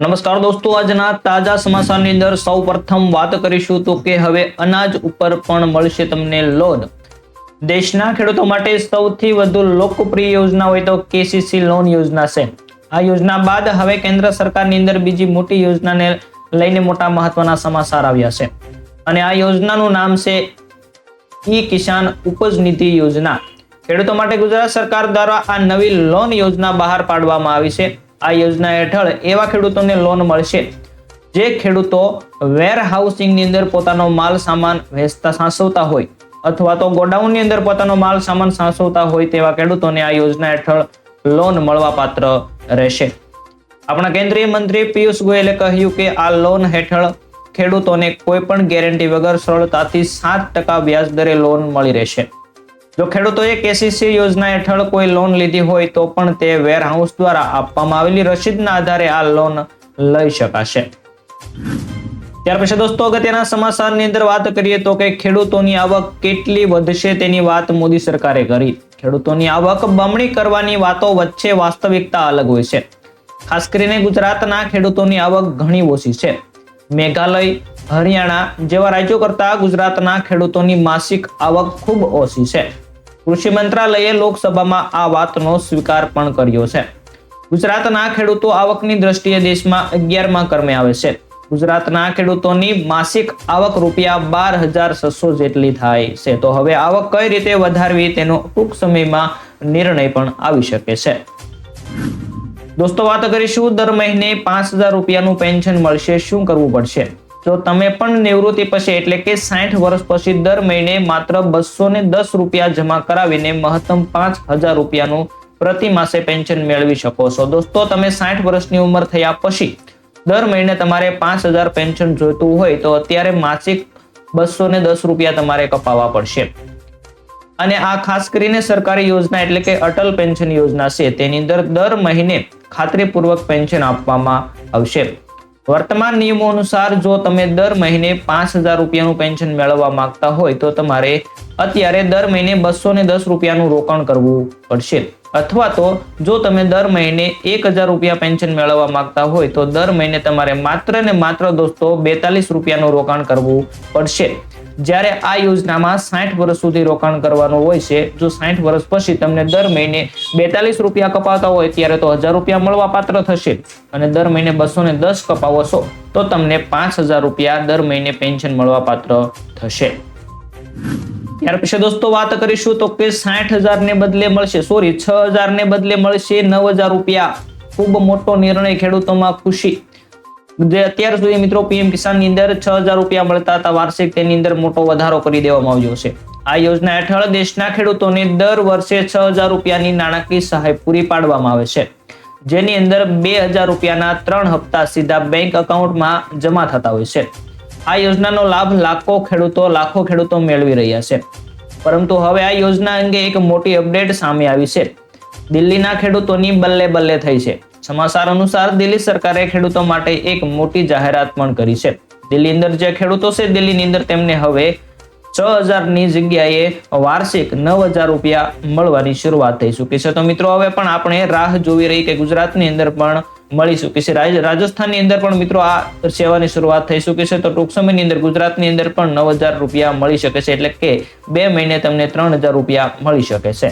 નમસ્કાર દોસ્તો, આજના તાજા સમાચારની અંદર સૌ પ્રથમ વાત કરીશું તો કે હવે અનાજ ઉપર પણ મળશે તમને લોન. દેશના ખેડૂતો માટે સૌથી વધુ લોકપ્રિય યોજના હોય તો કેસીસી લોન યોજના છે. આ યોજના બાદ હવે કેન્દ્ર સરકારની અંદર બીજી મોટી યોજનાને લઈને મોટા મહત્વના સમાચાર આવ્યા છે. અને આ યોજનાનું નામ છે ઈ કિસાન ઉપજ નિધિ યોજના. ખેડૂતો માટે ગુજરાત સરકાર દ્વારા આ નવી લોન યોજના બહાર પાડવામાં આવી છે. આ યોજના હેઠળ એવા ખેડૂતોને લોન મળશે. જે ખેડૂતો વેર હાઉસિંગની અંદર પોતાનો માલ સામાન વેચતા સાચવતા હોય અથવા તો ગોડાઉનની અંદર પોતાનો માલ સામાન સાચવતા હોય તેવા ખેડૂતોને આ યોજના હેઠળ લોન મળવા પાત્ર રહેશે. આપણા કેન્દ્રીય મંત્રી પિયુષ ગોયલે કહ્યું કે આ લોન હેઠળ ખેડૂતોને કોઈ પણ ગેરંટી વગર સરળતાથી સાત ટકા વ્યાજ દરે લોન મળી રહેશે. જો ખેડૂતોએ કેસીસી યોજના હેઠળ કોઈ લોન લીધી હોય તો પણ તે વેરહાઉસ દ્વારા આપવામાં આવેલી રસીદના આધારે આ લોન લઈ શકાશે. ત્યાર પછી દોસ્તો, અગત્યના સમાચારની અંદર વાત કરીએ તો કે ખેડૂતોની આવક કેટલી વધશે તેની વાત મોદી સરકારે કરી. ખેડૂતોની આવક બમણી કરવાની વાતો વચ્ચે વાસ્તવિકતા અલગ હોય છે. ખાસ કરીને ગુજરાતના ખેડૂતોની આવક ઘણી ઓછી છે. મેઘાલય, હરિયાણા જેવા રાજ્યો કરતા ગુજરાતના ખેડૂતોની માસિક આવક ખૂબ ઓછી છે. કૃષિ મંત્રાલયે લોકસભામાં આ વાતનો સ્વીકાર પણ કર્યો છે. ગુજરાતના ખેડૂતો આવકની દ્રષ્ટિએ દેશમાં અગિયારમાં ક્રમે આવે છે. ગુજરાતના ખેડૂતોની માસિક આવક રૂપિયા બાર હજાર છસો જેટલી થાય છે. તો હવે આવક કઈ રીતે વધારવી તેનો ટૂંક સમયમાં નિર્ણય પણ આવી શકે છે. દોસ્તો, વાત કરીશું દર મહિને પાંચ હજાર રૂપિયાનું પેન્શન મળશે. શું કરવું પડશે? જો તમે પણ નિવૃત્તિ પછી એટલે કે સાઠ વર્ષ પછી દર મહિને માત્ર બસો ને દસ રૂપિયા જમા કરાવીને મહત્તમ પાંચ હજાર રૂપિયાનું પ્રતિ માસે પેન્શન મેળવી શકો છો. દોસ્તો, તમે સાઠ વર્ષની ઉંમર થયા પછી દર મહિને તમારે પાંચ હજાર પેન્શન જોઈતું હોય તો અત્યારે માસિક બસો ને દસ રૂપિયા તમારે કપાવવા પડશે. અને આ ખાસ કરીને સરકારી યોજના એટલે કે અટલ પેન્શન યોજના છે, તેની અંદર દર મહિને ખાતરીપૂર્વક પેન્શન આપવામાં આવશે. વર્તમાન નિયમો અનુસાર જો તમે દર મહિને પાંચ હજાર રૂપિયાનું પેન્શન મેળવવા માંગતા હોય તો તમારે અત્યારે દર મહિને બસો ને દસ રૂપિયાનું રોકાણ કરવું પડશે. અથવા તો જો તમે દર મહિને એક હજાર રૂપિયા પેન્શન મેળવવા માંગતા હોય તો દર મહિને તમારે માત્ર ને માત્ર દોસ્તો બેતાલીસ રૂપિયાનું રોકાણ કરવું પડશે. જ્યારે આ યોજનામાં સાઠ વર્ષ સુધી રોકાણ કરવાનું હોય છે, જો સાઠ વર્ષ પછી તમને દર મહિને બેતાલીસ રૂપિયા કપાવતા હોય, ત્યારે તો હજાર રૂપિયા મળવા પાત્ર થશે. અને દર મહિને બસો ને દસ કપાવો છો, તો તમને પાંચ હજાર રૂપિયા દર મહિને પેન્શન મળવા પાત્ર થશે. ત્યાર પછી દોસ્તો વાત કરીશું તો કે સાઠ હજાર ને બદલે મળશે, સોરી, છ હજાર ને બદલે મળશે નવ હજાર રૂપિયા. ખૂબ મોટો નિર્ણય ખેડૂતોમાં ખુશી. અત્યાર સુધી મિત્રો પીએમ કિસાનની અંદર છ હજાર રૂપિયા મળતા હતા. વાર્ષિક તેની અંદર મોટો વધારો કરી દેવામાં આવ્યો છે. આ યોજના હેઠળ દેશના ખેડૂતોને દર વર્ષે છ હજાર રૂપિયાની નાણાકીય સહાય પૂરી પાડવામાં આવે છે. જેની અંદર બે હજાર રૂપિયાના ત્રણ હપ્તા સીધા બેંક એકાઉન્ટમાં જમા થતા હોય છે. આ યોજનાનો લાભ લાખો ખેડૂતો લાખો ખેડૂતો મેળવી રહ્યા છે. પરંતુ હવે આ યોજના અંગે એક મોટી અપડેટ સામે આવી છે. દિલ્હીના ખેડૂતોની બલ્લે બલ્લે થઈ છે. સમાચાર અનુસાર દિલ્હી સરકારે ખેડૂતો માટે એક મોટી જાહેરાત પણ કરી છે. દિલ્હી અંદર જે ખેડૂતો છે, દિલ્હીની અંદર તેમને હવે છ હજારની જગ્યાએ વાર્ષિક નવ હજાર રૂપિયા મળવાની શરૂઆત થઈ ચૂકી છે. તો મિત્રો, હવે પણ આપણે રાહ જોવી રહી કે ગુજરાતની અંદર પણ મળી ચૂકી છે. રાજ- રાજસ્થાનની અંદર પણ મિત્રો આ સેવાની શરૂઆત થઈ ચૂકી છે. તો ટૂંક સમયની અંદર ગુજરાતની અંદર પણ નવ હજાર રૂપિયા મળી શકે છે, એટલે કે બે મહિને તમને ત્રણ હજાર રૂપિયા મળી શકે છે.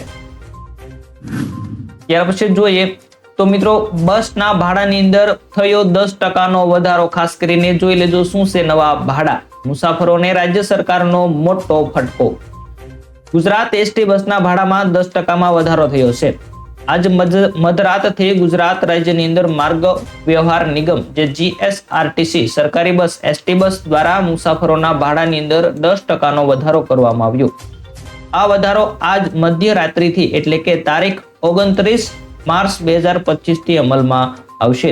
ત્યાર પછી જોઈએ તો મિત્રો, બસના ભાડાની અંદર થયો દસ ટકાનો વધારો. ખાસ કરીને જોઈ લેજો શું છે નવા ભાડા. મુસાફરોને રાજ્ય સરકારનો મોટો ફટકો. ગુજરાત એસટી બસના ભાડામાં દસ ટકામાં વધારો થયો છે. આજ મધ- મધરાતથી ગુજરાત રાજ્યની અંદર માર્ગ વ્યવહાર નિગમ, જે જીએસઆરટીસી સરકારી બસ, એસટી બસ દ્વારા મુસાફરોના ભાડાની અંદર દસ ટકાનો વધારો કરવામાં આવ્યો. આ વધારો આજ મધ્યરાત્રિથી, એટલે કે તારીખ ઓગણત્રીસ માર્ચ બે હજાર પચીસથી અમલમાં આવશે.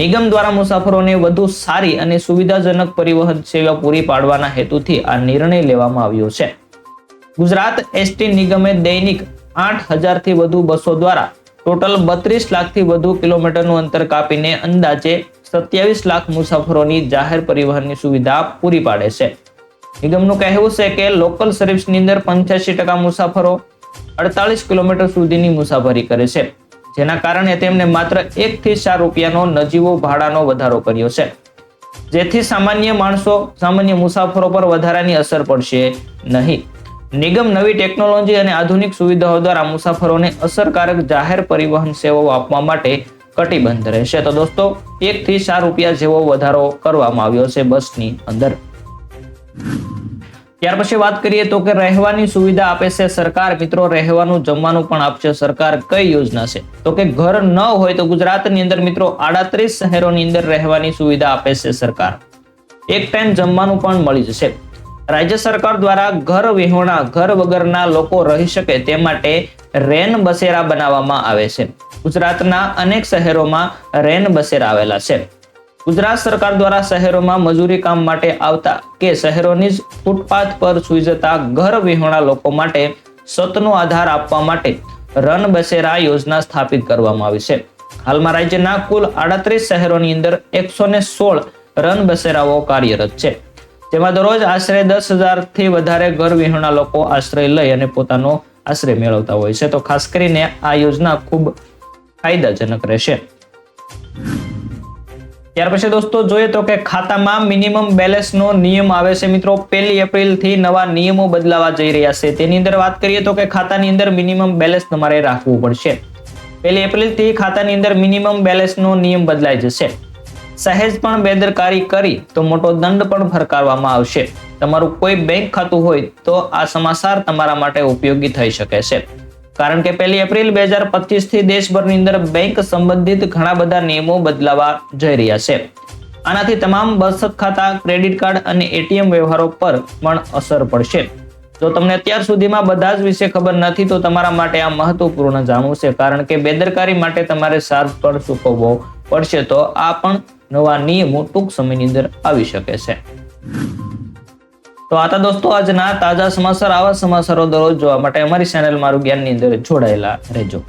નિગમ દ્વારા મુસાફરોને વધુ સારી અને સુવિધાજનક પરિવહન સેવા પૂરી પાડવાના હેતુથી આ નિર્ણય લેવામાં આવ્યો છે. ગુજરાત એસટી નિગમે દૈનિક આઠ હજારથી વધુ બસો દ્વારા ટોટલ બત્રીસ લાખથી વધુ કિલોમીટરનું અંતર કાપીને અંદાજે સત્યાવીસ લાખ મુસાફરોની જાહેર પરિવહનની સુવિધા પૂરી પાડે છે. નિગમનું કહેવું છે કે લોકલ સર્વિસની અંદર પંચ્યાસી ટકા મુસાફરો અડતાલીસ કિલોમીટર સુધીની મુસાફરી કરે છે. જેના કારણે તેમણે માત્ર એક થી ચાર રૂપિયાનો નજીવો ભાડાનો વધારો કર્યો છે. જેથી સામાન્ય માણસો, સામાન્ય મુસાફરો પર વધારાની અસર પડશે નહીં. નિગમ નવી ટેકનોલોજી અને આધુનિક સુવિધાઓ દ્વારા મુસાફરોને અસરકારક જાહેર પરિવહન સેવાઓ આપવા માટે કટિબદ્ધ રહેશે. તો દોસ્તો એક થી ચાર રૂપિયા જેવો વધારો કરવામાં આવ્યો છે બસની અંદર. ત્યાર પછી વાત કરીએ તો કે રહેવાની સુવિધા આપે છે સરકાર. મિત્રો, રહેવાનું જમવાનું પણ આપશે સરકાર. કઈ યોજના છે? તો કે ઘર ન હોય તો ગુજરાતની અંદર મિત્રો આડત્રીસ શહેરોની અંદર રહેવાની સુવિધા આપે છે સરકાર. એક ટાઈમ જમવાનું પણ મળી જશે. રાજ્ય સરકાર દ્વારા ઘર વિહોણા, ઘર વગરના લોકો રહી શકે તે માટે રેન બસેરા બનાવવામાં આવે છે. ગુજરાતના અનેક શહેરોમાં રેન બસેરા આવેલા છે. ગુજરાત સરકાર દ્વારા શહેરોમાં મજૂરી કામ માટે આવતા કે શહેરોની જ ફૂટપાથ પર સુઈ જતા ઘર વિહોણા લોકો માટે સતનો આધાર આપવા માટે રન બસેરા યોજના સ્થાપિત કરવામાં આવી છે. હાલમાં રાજ્યના કુલ આડત્રીસ શહેરોની અંદર એકસો ને સોળ રન બસેરાઓ કાર્યરત છે. જેમાં દરરોજ આશરે દસથી વધારે ઘર વિહોણા લોકો આશ્રય લઈ અને પોતાનો આશ્રય મેળવતા હોય છે. તો ખાસ કરીને આ યોજના ખૂબ ફાયદાજનક રહેશે. ત્યાર પછી દોસ્તો જોઈએ તો કે ખાતામાં મિનિમમ બેલેન્સનો નિયમ આવે છે મિત્રો. પહેલી એપ્રિલથી નવા નિયમો બદલાવા જઈ રહ્યા છે. તેની અંદર વાત કરીએ તો કે ખાતાની અંદર મિનિમમ બેલેન્સ તમારે રાખવું પડશે. પહેલી એપ્રિલથી ખાતાની અંદર મિનિમમ બેલેન્સનો નિયમ બદલાઈ જશે. સહેજ પણ બેદરકારી કરી તો મોટો દંડ પણ ફરકાવવામાં આવશે. તમારું કોઈ બેંક ખાતું હોય તો આ સમાચાર તમારા માટે ઉપયોગી થઈ શકે છે. કારણ કે પહેલી એપ્રિલ બે હજાર પચીસથી દેશભરની અંદર બેંક સંબંધિત ઘણા બધા નિયમો બદલાવા જઈ રહ્યા છે. આનાથી તમામ બચત ખાતા, ક્રેડિટ કાર્ડ અને એટીએમ વ્યવહારો પર પણ અસર પડશે. જો તમને અત્યાર સુધીમાં બધા જ વિશે ખબર નથી, તો તમારા માટે આ મહત્વપૂર્ણ જાણવું છે. કારણ કે બેદરકારી માટે તમારે સાર પર ચૂકવવો પડશે, તો આ પણ નવા નિયમો ટૂંક સમયની અંદર આવી શકે છે. તો આતા દોસ્તો, આજના તાજા સમાચાર, આવા સમાચારો દરરોજ જોવા માટે અમારી ચેનલ મારું જ્ઞાનની અંદર જોડાયેલા રહેજો.